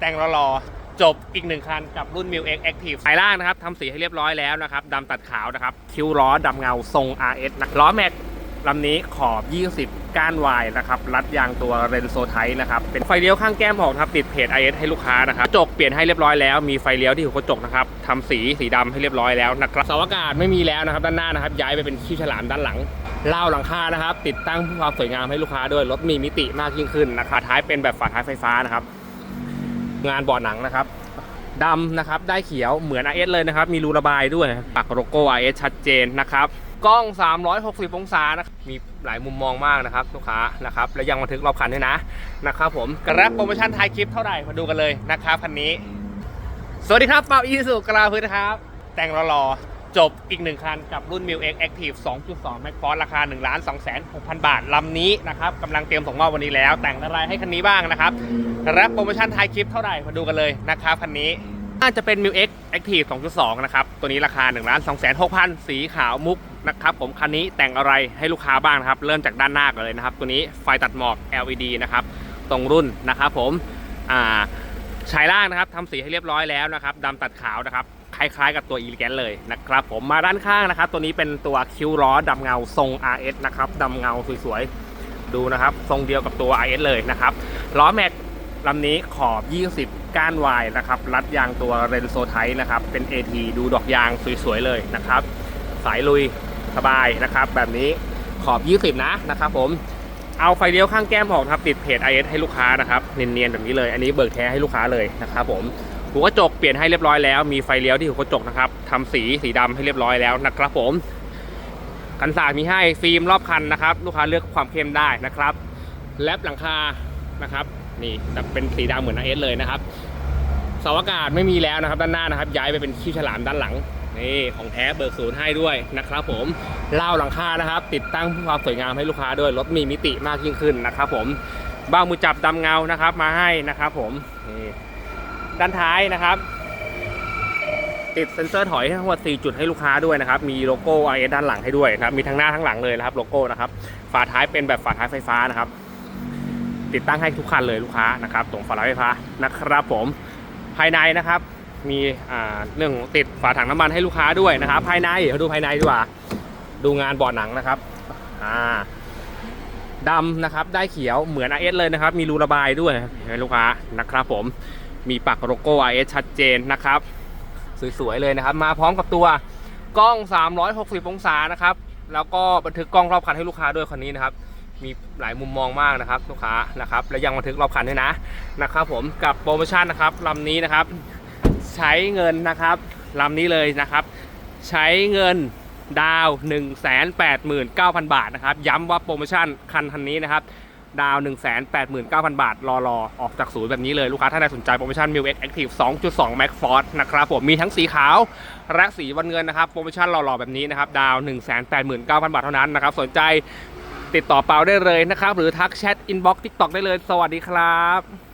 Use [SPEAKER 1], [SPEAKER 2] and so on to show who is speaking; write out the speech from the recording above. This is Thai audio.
[SPEAKER 1] แต่งรอๆจบอีกหนึ่งคันกับรุ่น m i l X Active สายล่างนะครับทำสีให้เรียบร้อยแล้วนะครับดำตัดขาวนะครับ คิ้วล้อดำเงาทรง RS นะล้อแม็กลำนี้ขอบ 20 ก้านวายนะครับ รัดยางตัวเรนโซไทนะครับ เป็นไฟเลี้ยวข้างแก้มของครับ ติดเพจ IS ให้ลูกค้านะครับ กระจกเปลี่ยนให้เรียบร้อยแล้ว มีไฟเลี้ยวที่หัวกระจกนะครับทำสีสีดำให้เรียบร้อยแล้วนะครับเสาอากาศไม่มีแล้วนะครับ ด้านหน้านะครับ ย้ายไปเป็นขี้ฉลามด้านหลังเล่าหลังคานะครับ ติดตั้งความสวยงามให้ลูกค้าด้วย รถมีมิติมากยิ่งขึ้นนะครับท้ายเป็นแบบฝาท้ายไฟฟ้านะครับ งานเบาะหนังนะครับดำนะครับได้เขียวเหมือน RS เลยนะครับ มีรูระบายด้วยปักโลโก้ RS ชัดเจนนะครับกล้อง 360 องศานะครับมีหลายมุมมองมากนะครับลูกค้านะครับและยังบันทึกรอบคันด้วยนะนะครับผมกระโปรโมชั่นท้ายคลิปเท่าไหร่มาดูกันเลยนะครับคันนี้ สวัสดีครับเปาอีสุกราพื้นครับ แต่งรอๆ จบอีกหนึ่งคันกับรุ่น m i l X Active 2.2 Max Force ราคา 1 2 6 0 0 0 บาทลำนี้นะครับกำลังเตรียมส่งมอบวันนี้แล้ว แต่งอะไรให้คันนี้บ้างนะครับ รับโปรโมชั่นท้ายคลิปเท่าไหร่ มาดูกันเลยนะครับคันนี้น่าจะเป็น m i l X Active 2.2 นะครับ ตัวนี้ราคา 1 2 6 0 0 0 สีขาวมุกนะครับผมคันนี้แต่งอะไรให้ลูกค้าบ้างนะครับ เริ่มจากด้านหน้าก่อนเลยนะครับ ตัวนี้ไฟตัดหมอก LED นะครับ ตรงรุ่นนะครับผมอ่าชายล่างนะครับทำสีให้เรียบร้อยแล้วนะครับดำตัดขาวนะครับ คล้ายๆ กับตัวอีลิแกนเลยนะครับผมมาด้านข้างนะครับตัวนี้เป็นตัวคิ้วล้อดำเงาทรง RS นะครับดำเงาสวยๆดูนะครับ ทรงเดียวกับตัว RS เลยนะครับล้อแม็กลำนี้ขอบ 20 ก้านวายนะครับรัดยางตัวเรนโซไทนะครับเป็น AT ดูดอกยางสวยๆเลยนะครับ สายลุยสบายนะครับ แบบนี้ขอบ 20 นะนะครับผมเอาไฟเลี้ยวข้างแก้มออกครับติดเพจ IS ให้ลูกค้านะครับเนียนๆแบบนี้เลย อันนี้เบิกแท้ให้ลูกค้าเลยนะครับผม หัวกระจกเปลี่ยนให้เรียบร้อยแล้ว มีไฟเลี้ยวที่หัวกระจกนะครับทำสีสีดำให้เรียบร้อยแล้วนะครับผม กันสาดมีให้ฟิล์มรอบคันนะครับ ลูกค้าเลือกความเข้มได้นะครับ แลปหลังคานะครับ นี่จะเป็นสีดำเหมือน IS เลยนะครับเสาอากาศไม่มีแล้วนะครับ ด้านหน้านะครับ ย้ายไปเป็นขี้ฉลามด้านหลังนี่ของแท้เบิกศูนย์ให้ด้วยนะครับ ผมเล่าหลังคานะครับ ติดตั้งเพื่อความสวยงามให้ลูกค้าด้วยรถมีมิติมากยิ่งขึ้นนะครับ ผมบ้ามือจับดำเงานะครับ มาให้นะครับ ผมนี่ ด้านท้ายนะครับ ติดเซ็นเซอร์ถอยทั้งหมด4จุดให้ลูกค้าด้วยนะครับ มีโลโก้ IS ด้านหลังให้ด้วยนะครับ มีทั้งหน้าทั้งหลังเลยนะครับโลโก้นะครับ ฝาท้ายเป็นแบบฝาท้ายไฟฟ้านะครับ ติดตั้งให้ทุกคันเลยลูกค้านะครับ ตรงฝาท้ายไฟฟ้านะครับผม ภายในนะครับ มีอ่าเรื่องติดฝาถังน้ำมันให้ลูกค้าด้วยนะครับ ภายในเดี๋ยวดูภายในดีกว่า ดูงานบาะหนังนะครับอ่าดำนะครับได้เขียวเหมือน IS เลยนะครับ มีรูระบายด้วยให้ลูกค้านะครับผม มีปักโลโก้ IS ชัดเจนนะครับ สวยๆเลยนะครับ มาพร้อมกับตัวกล้อง 360 องศานะครับ แล้วก็บันทึกกล้องรอบคันให้ลูกค้าด้วยคันนี้นะครับ มีหลายมุมมองมากนะครับ ลูกค้านะครับ และยังบันทึกรอบคันด้วยนะนะครับ ผมกับโปรโมชั่นนะครับลำนี้นะครับ ใช้เงินนะครับลำนี้เลยนะครับ ใช้เงินดาว 189,000 บาทนะครับ ย้ำว่าโปรโมชั่นคันคันนี้นะครับ ดาว 189,000 บาท รอรอออกจากศูนย์แบบนี้เลยลูกค้าท่านใดสนใจโปรโมชั่น m i l X Active 2.2 Max Force นะครับผมมีทั้งสีขาว และสีวันเงินนะครับ โปรโมชั่นรอรอแบบนี้นะครับ ดาว 189,000 บาทเท่านั้นนะครับ สนใจติดต่อเปาได้เลยนะครับ หรือทักแชทอินบ็อกซ์ทิกตอกได้เลย สวัสดีครับ